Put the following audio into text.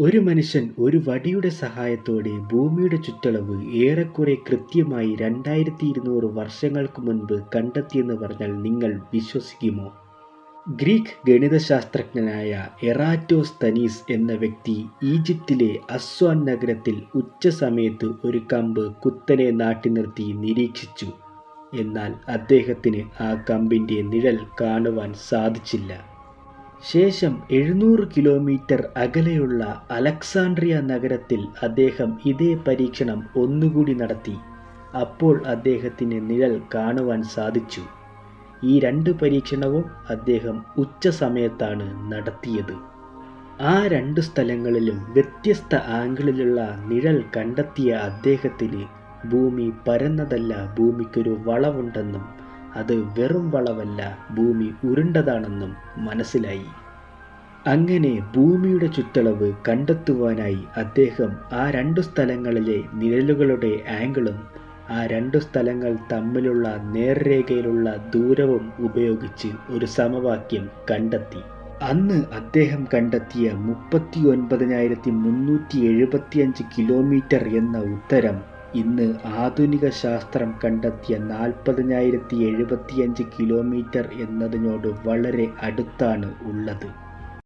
ഒരു മനുഷ്യൻ ഒരു വടിയുടെ സഹായത്തോടെ ഭൂമിയുടെ ചുറ്റളവ് ഏറെക്കുറെ കൃത്യമായി രണ്ടായിരത്തി ഇരുന്നൂറ് വർഷങ്ങൾക്ക് മുൻപ് കണ്ടെത്തിയെന്ന് പറഞ്ഞാൽ നിങ്ങൾ വിശ്വസിക്കുമോ? ഗ്രീക്ക് ഗണിതശാസ്ത്രജ്ഞനായ എറാറ്റോസ് തനീസ് എന്ന വ്യക്തി ഈജിപ്തിലെ അസ്വാൻ നഗരത്തിൽ ഉച്ച സമയത്ത് ഒരു കമ്പ് കുത്തനെ നാട്ടി നിർത്തി നിരീക്ഷിച്ചു. എന്നാൽ അദ്ദേഹത്തിന് ആ കമ്പിന്റെ നിഴൽ കാണുവാൻ സാധിച്ചില്ല. ശേഷം എഴുന്നൂറ് കിലോമീറ്റർ അകലെയുള്ള അലക്സാണ്ട്രിയ നഗരത്തിൽ അദ്ദേഹം ഇതേ പരീക്ഷണം ഒന്നുകൂടി നടത്തി. അപ്പോൾ അദ്ദേഹത്തിന് നിഴൽ കാണുവാൻ സാധിച്ചു. ഈ രണ്ട് പരീക്ഷണവും അദ്ദേഹം ഉച്ച സമയത്താണ് നടത്തിയത്. ആ രണ്ട് സ്ഥലങ്ങളിലും വ്യത്യസ്ത ആംഗിളിലുള്ള നിഴൽ കണ്ടെത്തിയ അദ്ദേഹത്തിന് ഭൂമി പരന്നതല്ല ഭൂമിക്കൊരു വളവുണ്ടെന്നും അത് വെറും വളവല്ല ഭൂമി ഉരുണ്ടതാണെന്നും മനസ്സിലായി. അങ്ങനെ ഭൂമിയുടെ ചുറ്റളവ് കണ്ടെത്തുവാനായി അദ്ദേഹം ആ രണ്ടു സ്ഥലങ്ങളിലെ നിഴലുകളുടെ ആംഗിളും ആ രണ്ടു സ്ഥലങ്ങൾ തമ്മിലുള്ള നേർരേഖയിലുള്ള ദൂരവും ഉപയോഗിച്ച് ഒരു സമവാക്യം കണ്ടെത്തി. അന്ന് അദ്ദേഹം കണ്ടെത്തിയ മുപ്പത്തി ഒൻപതിനായിരത്തി മുന്നൂറ്റി എഴുപത്തിയഞ്ച് കിലോമീറ്റർ എന്ന ഉത്തരം ഇന്ന് ആധുനിക ശാസ്ത്രം കണ്ടെത്തിയ നാൽപ്പതിനായിരത്തി എഴുപത്തിയഞ്ച് കിലോമീറ്റർ എന്നതിനോട് വളരെ അടുത്താണ് ഉള്ളത്.